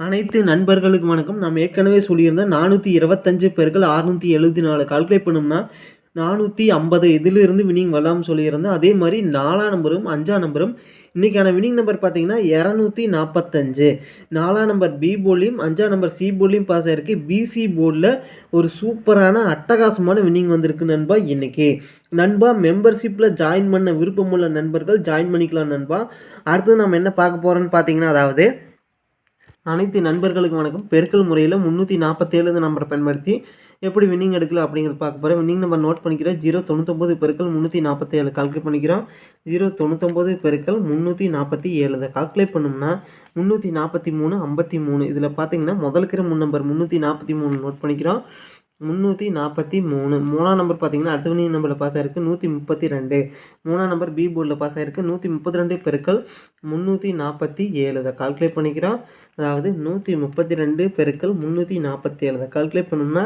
அனைத்து நண்பர்களுக்கு வணக்கம். நாம் ஏற்கனவே சொல்லியிருந்தோம் நானூற்றி இருபத்தஞ்சு பேர்கள் அறுநூற்றி எழுபத்தி நாலு கால்குலேட் பண்ணோம்னா நானூற்றி ஐம்பது இதிலிருந்து வினிங் வரலாம்னு சொல்லியிருந்தோம் அதே மாதிரி நாலாம் நம்பரும் அஞ்சாம் நம்பரும் இன்றைக்கான வினிங் நம்பர் பார்த்தீங்கன்னா இரநூத்தி நாற்பத்தஞ்சு நாலாம் நம்பர் பி போர்ட்லேயும் அஞ்சாம் நம்பர் சி போர்ட்லேயும் பாஸ் ஆகிருக்கு பிசி போர்டில் ஒரு சூப்பரான அட்டகாசமான வினிங் வந்திருக்கு நண்பா இன்றைக்கி நண்பா மெம்பர்ஷிப்பில் ஜாயின் பண்ண விருப்பமுள்ள நண்பர்கள் ஜாயின் பண்ணிக்கலாம் நண்பா. அடுத்து நம்ம என்ன பார்க்க போகிறோன்னு பார்த்தீங்கன்னா அதாவது அனைத்து நண்பர்களுக்கு வணக்கம். பெருக்கல் முறையில் முந்நூற்றி நாற்பத்தேழு நம்பரை பயன்படுத்தி எப்படி வின்னிங் எடுக்கலாம் அப்படிங்கிறது பார்க்க போகிறேன் வின்னிங் நம்பர் நோட் பண்ணிக்கிறோம். ஜீரோ தொண்ணூத்தொம்பது பெருக்கள் முந்நூற்றி நாற்பத்தேழு கால்குலேட் பண்ணிக்கிறோம். ஜீரோ தொண்ணூத்தொம்பது பெருக்கள் முந்நூற்றி நாற்பத்தி ஏழு இதை கால்குலேட் பண்ணோம்னா முந்நூற்றி நாற்பத்தி மூணு ஐம்பத்தி மூணு. இதில் பார்த்தீங்கன்னா முதலுக்கிற முன் நம்பர் முந்நூற்றி நாற்பத்தி மூணு நோட் பண்ணிக்கிறோம். முந்நூற்றி நாற்பத்தி மூணு. மூணாம் நம்பர் பார்த்தீங்கன்னா அடுத்த நம்பரில் பாஸ் ஆயிருக்கு நூற்றி முப்பத்தி ரெண்டு. மூணாம் நம்பர் பி போர்டில் பாஸ் ஆயிருக்கு நூற்றி முப்பத்தி ரெண்டு பெருக்கள் முந்நூற்றி நாற்பத்தி ஏழு. அதை கால்குலேட் பண்ணிக்கிறோம். அதாவது நூற்றி முப்பத்தி ரெண்டு பெருக்கள் முந்நூற்றி நாற்பத்தி ஏழு. அதை கால்குலேட் பண்ணோம்னா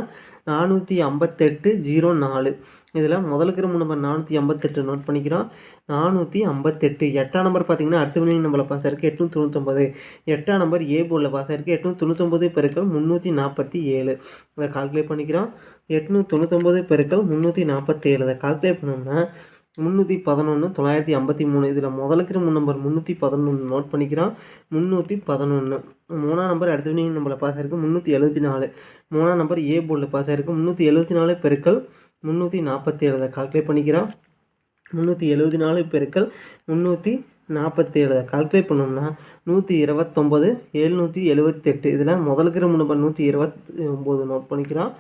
நானூற்றி ஐம்பத்தெட்டு ஜீரோ நாலு. இதில் முதலுக்கு மூணு நம்பர் நானூற்றி ஐம்பத்தெட்டு நோட் பண்ணிக்கிறோம். நானூற்றி ஐம்பத்தெட்டு. எட்டாம் நம்பர் பார்த்தீங்கன்னா அடுத்த வினிங் நம்பரில் பாஸ் ஆயிருக்கு எட்நூற்றி தொண்ணூத்தொம்பது எட்டாம் நம்பர் ஏ போர்டில் பாஸ் ஆயிருக்கு எட்நூற்றி தொண்ணூத்தொம்பது பெருக்கள் முந்நூற்றி நாற்பத்தி ஏழு. இதை கால்குலேட் பண்ணிக்கிறோம். எட்நூற்றி தொண்ணூத்தொம்பது பெருக்கள் முந்நூற்றி நாற்பத்தேழு இதை கால்குலேட் பண்ணோம்னா முந்நூற்றி பதினொன்று தொள்ளாயிரத்தி ஐம்பத்தி மூணு. இதில் முதலுக்கிற மூணு நம்பர் முந்நூற்றி பதினொன்று நோட் பண்ணிக்கிறான் முந்நூற்றி பதினொன்று மூணாம் நம்பர் அடுத்த வினிங் நம்பரில் பாஸ் ஆயிருக்கு. முந்நூற்றி எழுபத்தி நாலு. மூணாம் நம்பர் ஏ போர்டில் பாஸ் ஆயிருக்கு. முந்நூற்றி எழுபத்தி நாலு பெருக்கள் முந்நூற்றி நாற்பத்தி ஏழு கால்குலேட் பண்ணிக்கிறான் முந்நூற்றி எழுபத்தி நாலு பெருக்கள் முந்நூற்றி நாற்பத்தி ஏழு கால்குலேட் பண்ணோம்னா நூற்றி இருபத்தொம்பது எழுநூற்றி எழுபத்தெட்டு இதில் முதலுக்கிற நம்பர் நூற்றி இருபத்தி ஒம்பது நோட் பண்ணிக்கிறான்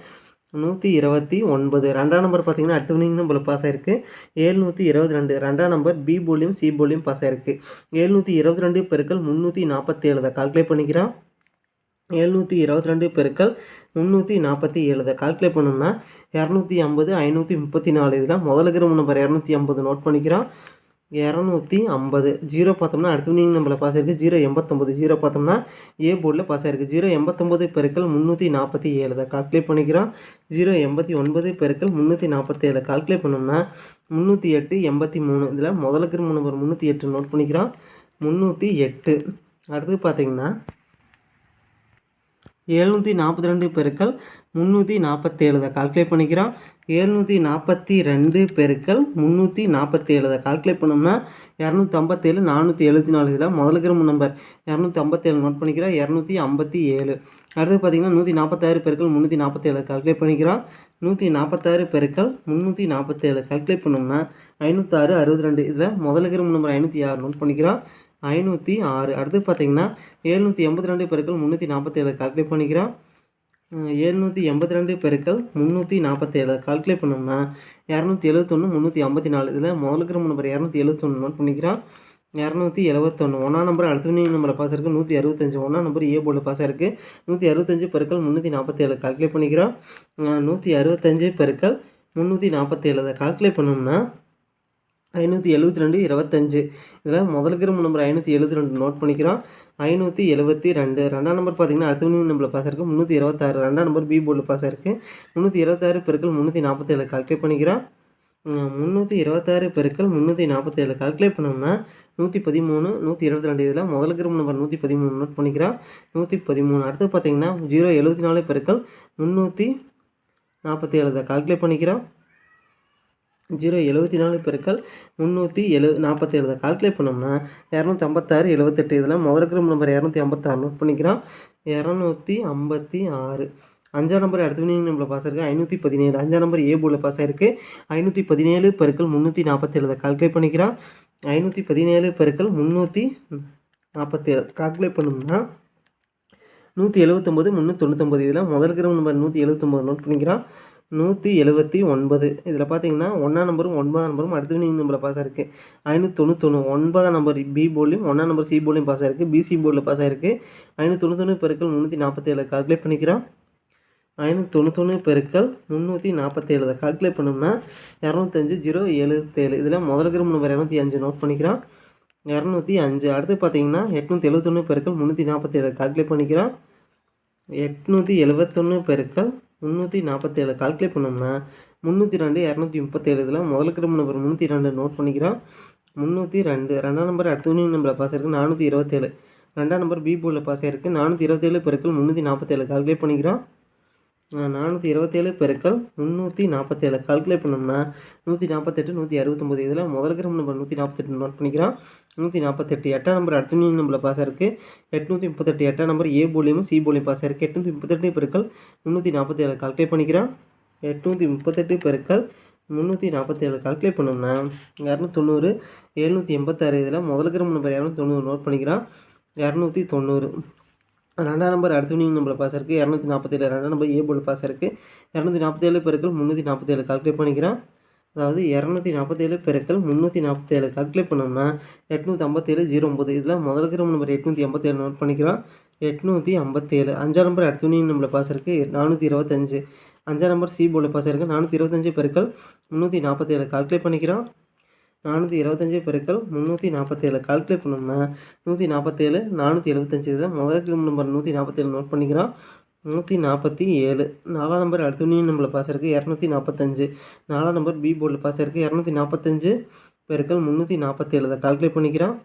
நூற்றி இருபத்தி ஒன்பது. ரெண்டாம் நம்பர் பார்த்தீங்கன்னா அடுத்த வினிங் நம்பர் பாஸ் ஆயிருக்கு. ஏழ்நூற்றி இருபத்தி ரெண்டு. ரெண்டாம் நம்பர் பி போலியும் சி போலியும் பாஸ் ஆயிருக்கு. ஏழ்நூற்றி இருபத்தி ரெண்டு பெருக்கள் முந்நூற்றி நாற்பத்தி ஏழு தான். கால்குலேட் பண்ணிக்கிறான் எழுநூற்றி இருபத்தி ரெண்டு பெருக்கள் முந்நூற்றி நாற்பத்தி ஏழு தான். கால்குலேட் பண்ணோம்னா இரநூத்தி ஐம்பது ஐநூற்றி முப்பத்தி நாலு. இதில் முதலுக்கிற நம்பர் இரநூத்தி ஐம்பது நோட் பண்ணிக்கிறோம். இரநூத்தி ஐம்பது. ஜீரோ பார்த்தோம்னா அடுத்த நீங்கள் நம்பரில் பாஸ் ஆயிருக்கு. ஜீரோ எண்பத்தொம்பது. ஜீரோ பார்த்தோம்னா ஏ போர்டில் பாஸ் ஆயிருக்கு. ஜீரோ எண்பத்தொம்பது பெருக்கள் முந்நூற்றி நாற்பத்தி ஏழு தான். கால்குலேட் பண்ணிக்கிறோம். ஜீரோ எண்பத்தி ஒன்பது பெருக்கள் முந்நூற்றி நாற்பத்தி ஏழு. கால்குலேட் பண்ணோம்னா முந்நூற்றி எட்டு எண்பத்தி மூணு. இதில் முதலுக்கு நம்பர் முந்நூற்றி எட்டு நோட் பண்ணிக்கிறோம். முந்நூற்றி எட்டு. அடுத்து பார்த்தீங்கன்னா எழுநூற்றி நாற்பத்தி ரெண்டு பெருக்கள் முந்நூற்றி நாற்பத்தேழு தான் கால்குலேட் பண்ணிக்கிறோம். எழுநூற்றி நாற்பத்தி ரெண்டு பெருக்கள் முந்நூற்றி நாற்பத்தேழு தான் கால்குலேட் பண்ணோம்னா இரநூத்தி ஐம்பத்தேழு நானூற்றி எழுபத்தி நாலு இதில் முதலுக்கிற நம்பர் இரநூத்தி ஐம்பத்தேழு நோட் பண்ணிக்கிறோம். இரநூத்தி ஐம்பத்தி ஏழு. அடுத்து பார்த்தீங்கன்னா நூற்றி நாற்பத்தாறு பெருக்கள் முந்நூற்றி நாற்பத்தேழு கால்குலேட் பண்ணிக்கிறோம். நூற்றி நாற்பத்தாறு பெருக்கள் முந்நூற்றி நாற்பத்தேழு கால்குலேட் பண்ணோம்னா ஐநூற்றாறு அறுபத்தி ரெண்டு இதில் முதலுக்கிற நம்பர் ஐநூற்றி ஆறு நோட் பண்ணிக்கிறோம். ஐநூற்றி ஆறு. அடுத்து பார்த்தீங்கன்னா எழுநூற்றி எண்பத்தி ரெண்டு பெருக்கள் முந்நூற்றி நாற்பத்தேழு கால்குலேட் பண்ணிக்கிறோம். ஏழ்நூற்றி எண்பத்தி ரெண்டு பெருக்கள் முந்நூற்றி நாற்பத்தேழு கால்குலேட் பண்ணோம்னா இரநூத்தி எழுபத்தொன்று முந்நூற்றி ஐம்பத்தி நாலு இதில் முதலுக்கு நம்பர் இரநூத்தி எழுபத்தொன்று நோட் பண்ணிக்கிறோம். இரநூத்தி எழுபத்தொன்று ஒன்றாம் நம்பர் அடுத்த நம்பரை பாஸ் இருக்குது நூற்றி அறுபத்தஞ்சு. ஒன்றாம் நம்பர் ஏ போர்டு பாஸ் இருக்குது நூற்றி அறுபத்தஞ்சு பெருக்கள் முந்நூற்றி நாற்பத்தேழு கால்குலேட் பண்ணிக்கிறோம். நூற்றி அறுபத்தஞ்சு பெருக்கள் முந்நூற்றி நாற்பத்தேழு அதை கால்குலேட் பண்ணோம்னா ஐநூற்றி எழுபத்தி ரெண்டு இருபத்தஞ்சு இதில் முதலுக்கிற நம்பர் ஐநூற்றி எழுபத்தி ரெண்டு நோட் பண்ணிக்கிறோம். ஐநூற்றி எழுபத்தி ரெண்டு. ரெண்டாம் நம்பர் பார்த்தீங்கன்னா அடுத்த மினிமம் நம்பரில் பாஸ் இருக்குது முந்நூற்றி இருபத்தாறு ரெண்டாம் நம்பர் பி போர்டில் பாஸ் இருக்குது முந்நூற்றி இருபத்தாறு பெருக்கள் முந்நூற்றி நாற்பத்தேழு கால்குலேட் பண்ணிக்கிறோம். முந்நூற்றி இருபத்தாறு பெருக்கள் முந்நூற்றி நாற்பத்தேழு கால்குலேட் பண்ணோம்னா நூற்றி பதிமூணு நூற்றி இருபத்தி ரெண்டு. இதில் முதலுக்கு நம்பர் நூற்றி பதிமூணு நோட் பண்ணிக்கிறோம். நூற்றி பதிமூணு. அடுத்து பார்த்தீங்கன்னா ஜீரோ எழுபத்தி நாலு பெருக்கள் முந்நூற்றி நாற்பத்தி ஏழு. கால்குலேட் பண்ணிக்கிறோம். ஜீரோ எழுபத்தி நாலு பெருக்கள் முந்நூற்றி எழு நாற்பத்தேழு தான் கால்குலேட் பண்ணோம்னா இரநூத்தி ஐம்பத்தாறு எழுபத்தெட்டு இதில் முதல் நம்பர் இரநூத்தி ஐம்பத்தாறு நோட் பண்ணிக்கிறோம். இரநூத்தி ஐம்பத்தி ஆறு. அஞ்சாம் நம்பர் அடுத்த வினிங் நம்பரில் பாஸ் ஆயிருக்கு. ஐநூற்றி பதினேழு. அஞ்சாம் நம்பர் ஏ போர்டில் பாஸ் ஆயிருக்கு. ஐநூற்றி பதினேழு பெருக்கள் முந்நூற்றி நாற்பத்தேழு தான் கால்குலேட் பண்ணிக்கிறோம். ஐநூற்றி பதினேழு பெருக்கள் முந்நூற்றி நாற்பத்தேழு கால்குலேட் பண்ணோம்னா நூற்றி எழுபத்தொம்பது முந்நூற்றி தொண்ணூத்தொம்பது. இதில் முதல் கிராம் நம்பர் நூற்றி எழுபத்தொம்போது நோட் பண்ணிக்கிறோம். நூற்றி எழுபத்தி ஒன்பது. இதில் பார்த்தீங்கன்னா ஒன்றாம் நம்பரும் ஒன்பதாம் நம்பரும் அடுத்த வினிங் நம்பரில் பாஸ் ஆயிருக்கு. ஐநூற்றி தொண்ணூத்தொன்று ஒன்பதாம் நம்பர் பி போர்டிலையும் ஒன்றாம் நம்பர் சி போர்ட்லையும் பாஸ் ஆயிருக்கு. பிசி போர்டில் பாஸ் ஆயிருக்கு. ஐநூற்றி தொண்ணூத்தொன்று பெருக்கள் முந்நூற்றி நாற்பத்தேழு கால்குலேட் பண்ணிக்கிறோம். ஐநூற்றி தொண்ணூத்தொன்று பெருக்கள் முந்நூற்றி நாற்பத்தேழு கால்குலேட் பண்ணோம்னா இரநூத்தஞ்சு ஜீரோ எழுபத்தேழு இதில் முதல் கிராம் நம்பர் இரநூத்தி அஞ்சு நோட் பண்ணிக்கிறோம். இரநூத்தி அஞ்சு. அடுத்து பார்த்தீங்கன்னா எட்நூற்றி எழுபத்தொன்று பெருக்கள் முந்நூற்றி நாற்பத்தேழு கால்குலேட் பண்ணிக்கிறோம். எட்நூற்றி எழுபத்தொன்று பெருக்கள் முந்நூற்றி நாற்பத்தேழு கால்குலேட் பண்ணோம்னா முந்நூற்றி ரெண்டு இரநூத்தி முப்பத்தேழு இதில் முதல் கிரம நம்பர் முந்நூற்றி ரெண்டு நோட் பண்ணிக்கிறோம். முந்நூற்றி ரெண்டு ரெண்டாம் நம்பர் அடுத்த யூனியன் நம்பரில் பாஸ் இருக்குது நானூற்றி இருபத்தேழு. ரெண்டாம் நம்பர் பி போர்டில் பாஸ் ஆயிருக்கு நானூற்றி இருபத்தேழு பெருக்கள் முந்நூற்றி நாற்பத்தேழு கால்குலேட் பண்ணிக்கிறோம். நானூற்றி இருபத்தேழு பெருக்கள் முந்நூற்றி நாற்பத்தேழு கால்குலேட் பண்ணோம்னா நூற்றி நாற்பத்தெட்டு நூற்றி அறுபத்தொம்போது. இதில் முதல் கிரம் நம்பர் நூற்றி நாற்பத்தெட்டு நோட் பண்ணிக்கிறோம். நூற்றி நாற்பத்தெட்டு எட்டாம் நம்பர் அடுத்த நம்பரில் பாஸ் இருக்குது எட்நூற்றி முப்பத்தெட்டு. எட்டாம் நம்பர் ஏ போலியும் சி போலியும் பாஸ் இருக்குது எட்நூற்றி முப்பத்தெட்டு பெருக்கள் முந்நூற்றி நாற்பத்தேழு கால்குலேட் பண்ணிக்கிறோம். எட்நூற்றி முப்பத்தெட்டு பெருக்கள் முந்நூற்றி நாற்பத்தேழு கால்குலேட் பண்ணோம்னா இரநூத்தொண்ணூறு எழுநூற்றி எண்பத்தாறு. இதில் முதல் கிராம் நம்பர் இரநூத்தொண்ணூறு நோட் பண்ணிக்கிறோம். இரநூத்தி தொண்ணூறு. ரெண்டாம் நம்பர் அடுத்த வினிங் பாஸ் இருக்குது இரநூத்தி நாற்பத்தேழு ரெண்டாம் நம்பர் ஏ போர்டு பாஸ் இருக்குது இரநூத்தி நாற்பத்தேழு பெருக்கள் முந்நூற்றி நாற்பத்தேழு கால்குலேட் பண்ணிக்கிறேன் அதாவது இரநூத்தி நாற்பத்தேழு பெருக்கள் முந்நூற்றி நாற்பத்தேழு கால்குலேட் பண்ணோம்னா எட்நூற்றி ஐம்பத்தேழு ஜீரோ ஒம்பது இதில் முதல் கிராம நம்பர் எட்நூற்றி ஐம்பத்தேழு நோட் பண்ணிக்கிறோம். எட்நூற்றி ஐம்பத்தேழு. அஞ்சாம் நம்பர் அடுத்த வினிங் பாஸ் இருக்குது நானூற்றி இருபத்தஞ்சு. அஞ்சாம் நம்பர் சி போர்டில் பாஸ் இருக்குது நானூற்றி இருபத்தஞ்சு பெருக்கள் முந்நூற்றி நாற்பத்தேழு கால்குலேட் பண்ணிக்கிறோம். நானூற்றி இருபத்தஞ்சி பெருக்கள் முந்நூற்றி நாற்பத்தேழு கால்குலேட் பண்ணோம்னா நூற்றி நாற்பத்தேழு நானூற்றி எழுபத்தஞ்சி இதில் முதல் கிலோ நம்பர் நூற்றி நாற்பத்தேழு நோட் பண்ணிக்கிறோம். நூற்றி நாற்பத்தி ஏழு. நாலாம் நம்பர் அடுத்த யூனியன் நம்பரில் பாஸ் இருக்குது இரநூத்தி நாற்பத்தஞ்சு நாலாம் நம்பர் பி போர்டில் பாஸ் இருக்குது இரநூத்தி நாற்பத்தஞ்சு பெருக்கள் முந்நூற்றி நாற்பத்தேழு இதை கால்குலேட் பண்ணிக்கிறோம்.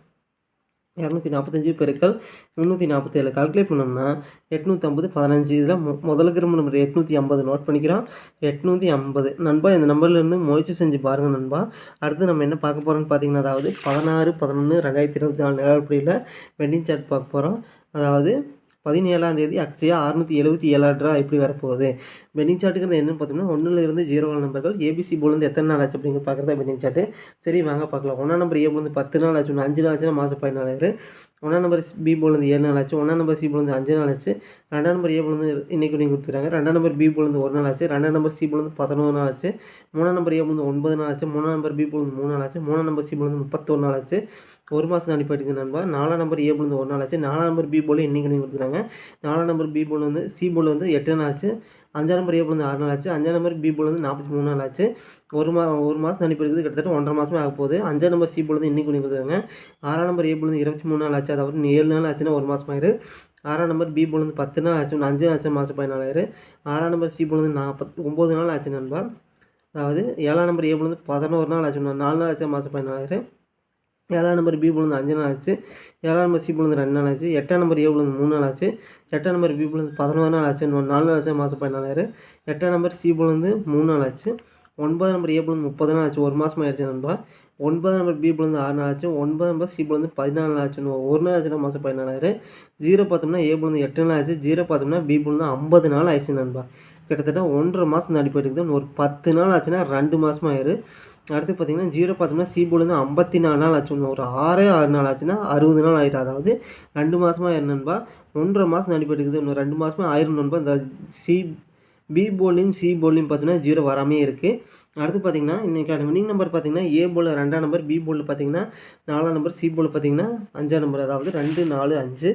இரநூத்தி நாற்பத்தஞ்சு பெருக்கள் முந்நூற்றி நாற்பத்தேழு கால்குலேட் பண்ணோம்னா எட்நூற்றி ஐம்பது பதினஞ்சு. இதில் மொ முதல் கிரம நம்பர் எட்நூற்றி ஐம்பது நோட் பண்ணிக்கிறோம். எட்நூற்றி ஐம்பது. நண்பா இந்த நம்பர்லேருந்து முயற்சி செஞ்சு பாருங்கள் நண்பா. அடுத்து நம்ம என்ன பார்க்க போகிறோம்னு பார்த்தீங்கன்னா அதாவது பதினாறு பதினொன்று ரெண்டாயிரத்தி இருபத்தி நாலு நிலவரப்படியில் வெட்டிங் சார்ட் பார்க்க போகிறோம் அதாவது பதினேழாம் தேதி அக்ஷயா அறுநூற்றி எழுபத்தி ஏழாயிரம் ரூபா எப்படி வரப்போகுது. பெண்டிங் சார்ட்டுங்கிறது என்னென்னு பார்த்தோம்னா ஒன்றில் இருந்து ஜீரோ நம்பர்கள் ஏபிசி போலேருந்து எத்தனை நாள் ஆச்சு அப்படிங்கிற பார்க்குறது பெண்டிங் சார்ட்டு சரி வாங்க பார்க்கலாம் ஒன்றா நம்பர் ஏ போலேருந்து பத்து நாள் ஆச்சு ஒன்று அஞ்சு நாள் ஆச்சுன்னா மாதம் பதினாலாயிரம் ஒன்றாம் நம்பர் பி போலேருந்து ஏழு நாள் ஆச்சு ஒன்றாம் நம்பர் சி போலேருந்து அஞ்சு நாள் ஆச்சு ரெண்டாம் நம்பர் ஏ போலேருந்து இன்றைக்கு நீங்கள் கொடுத்துருக்காங்க ரெண்டாம் நம்பர் பி போலேருந்து ஒரு நாள் ஆச்சு ரெண்டாம் நம்பர் சி போலேருந்து பதினோரு நாள் ஆச்சு மூணாம் நம்பர் ஏ போலேருந்து ஒன்பது நாள் ஆச்சு மூணாம் நம்பர் பி போலேருந்து மூணு நாள் ஆச்சு மூணாம் நம்பர் சி போலேருந்து முப்பத்தொரு நாள் ஆச்சு ஒரு மாதம் அனுப்பிட்டு நண்பா நாலாம் நம்பர் ஏ போலேருந்து ஒரு நாள் ஆச்சு நாலாம் நம்பர் பி போல் இன்றைக்கு நீங்கள் கொடுத்துருக்காங்க நாலாம் நம்பர் பி போல் வந்து சி போல் வந்து எட்டு நாள் ஆச்சு அஞ்சாம் நம்பர் ஏ போல் வந்து ஆறு நாள் ஆச்சு. அஞ்சாம் நம்பர் பி போல் வந்து நாற்பத்தி மூணு நாள் ஆச்சு. ஒரு மா ஒரு மாதம் அனுப்பி இருக்குது கிட்டத்தட்ட ஒன்றரை மாதமே ஆக போகுது. அஞ்சாம் நம்பர் சி போல் வந்து இன்றைக்கி நீங்கள் கொடுத்துருக்காங்க ஆறாம் நம்பர் ஏ போல் வந்து இருபத்தி மூணு நாள் ஆச்சு. அதாவது ஏழு நாள் ஆச்சுன்னா ஒரு மாதம் ஆயிரு. ஆறாம் நம்பர் பி போல் வந்து பத்து நாள் ஆச்சு. அஞ்சு ஆச்சு மாதம் பதினாலாயிரம் ஆறாம் நம்பர் சி போல் வந்து நாற்பத்தி ஒம்பது நாள் ஆச்சு நண்பா. அதாவது ஏழாம் நம்பர் ஏ போல் வந்து பதினோரு நாள் ஆச்சு. நாலு நாள் ஆச்சு மாதம் பதினாலாயிரம் ஏழாம் நம்பர் பி புழுந்து அஞ்சு நாள் ஆச்சு. ஏழாம் நம்பர் சி புழுந்து ரெண்டு நாள் ஆச்சு. எட்டாம் நம்பர் ஏ புழுந்து மூணு நாள் ஆச்சு. எட்டாம் நம்பர் பி புழுந்து பதினோரு நாள் ஆச்சு. நாலு நாள் ஆச்சு மாதம் பதினாலாயிரம். எட்டாம் நம்பர் சி புழுந்து மூணு நாள் ஆச்சு. ஒன்பதாம் நம்பர் ஏ புழுந்து முப்பது நாள் ஆச்சு. ஒரு மாதம் ஆயிடுச்சு நண்பா. ஒன்பதாம் நம்பர் பி புழுந்து ஆறு நாள் ஆச்சு. ஒன்பது நம்பர் சி புழுந்து பதினாலு நாள் ஆச்சு. ஒரு நாள் ஆச்சுன்னா மாதம் பதினாலாயிரம். ஜீரோ பார்த்தோம்னா ஏ புழுந்து எட்டு நாள் ஆச்சு. ஜீரோ பார்த்தோம்னா பி புழுந்து ஐம்பது நாள் ஆயிடுச்சு நண்பா. கிட்டத்தட்ட ஒன்றரை மாதம் தாண்டி போயிட்டு ஒரு பத்து நாள் ஆச்சுன்னா ரெண்டு மாதமாக ஆயிரு. அடுத்து பார்த்தீங்கன்னா ஜீரோ பார்த்தோம்னா சி போர்டு ஐம்பத்தி நாலு நாள் ஆச்சு. ஒரு ஆறே ஆறு நாள் ஆச்சுன்னா அறுபது நாள் ஆயிடும் அதாவது ரெண்டு மாதமாக என்னன்பா ஒன்றரை மாதம் நடிப்பெடுக்குது இன்னும் ரெண்டு மாதமாக ஆயிரம் நண்பா. இந்த சி பி போலையும் சி போலையும் பார்த்தீங்கன்னா ஜீரோ வராமே இருக்குது அடுத்து பார்த்தீங்கன்னா இன்றைக்கான வின்னிங் நம்பர் பார்த்தீங்கன்னா ஏ போல் ரெண்டாம் நம்பர் பி போல் பார்த்தீங்கன்னா நாலாம் நம்பர் சி போல் பார்த்தீங்கன்னா அஞ்சாம் நம்பர் அதாவது ரெண்டு நாலு அஞ்சு.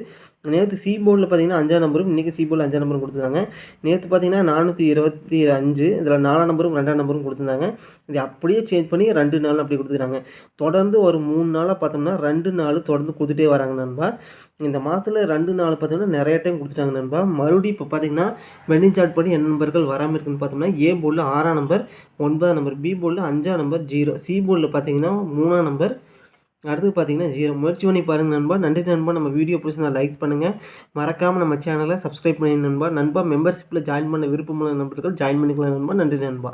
நேற்று சி போர்டில் பார்த்தீங்கன்னா அஞ்சாம் நம்பரும் இன்றைக்கி சி போர்டில் அஞ்சாம் நம்பரும் கொடுத்துருந்தாங்க. நேற்று பார்த்தீங்கன்னா நானூற்றி இருபத்தி அஞ்சு இதில் நாலாம் நம்பரும் ரெண்டாம் நம்பரும் கொடுத்துருந்தாங்க. இது அப்படியே சேஞ்ச் பண்ணி ரெண்டு நாள் அப்படி கொடுத்துருக்காங்க தொடர்ந்து ஒரு மூணு நாளாக பார்த்தோம்னா ரெண்டு நாள் தொடர்ந்து கொடுத்துட்டே வராங்க நண்பா. இந்த மாதத்தில் ரெண்டு நாள் பார்த்தீங்கன்னா நிறைய டைம் கொடுத்துட்டாங்க நண்பா. மறுபடியும் இப்போ பார்த்தீங்கன்னா வெண்டிங் சார்ட் படி என் நம்பர்கள் வராமல் இருக்குன்னு பார்த்தோம்னா ஏ போர்டில் ஆறாம் நம்பர் ஒன்பதாம் நம்பர் பி போர்டில் அஞ்சாம் நம்பர் ஜீரோ சி போர்டில் பார்த்தீங்கன்னா மூணாம் நம்பர் அடுத்து பார்த்தீங்கன்னா ஜீரோ முயற்சி பண்ணி பாருங்கள் நண்பா. நன்றி நண்பா. நம்ம வீடியோ பிடிச்சி லைக் பண்ணுங்கள் மறக்காமல் நம்ம சேனலை சப்ஸ்கிரைப் பண்ணி நண்பா. நண்பா மெம்பர்ஷிப்பில் ஜாயின் பண்ண விருப்பமுள்ள நண்பர்கள் ஜாயின் பண்ணிக்கலாம் நண்பா. நன்றி நண்பா.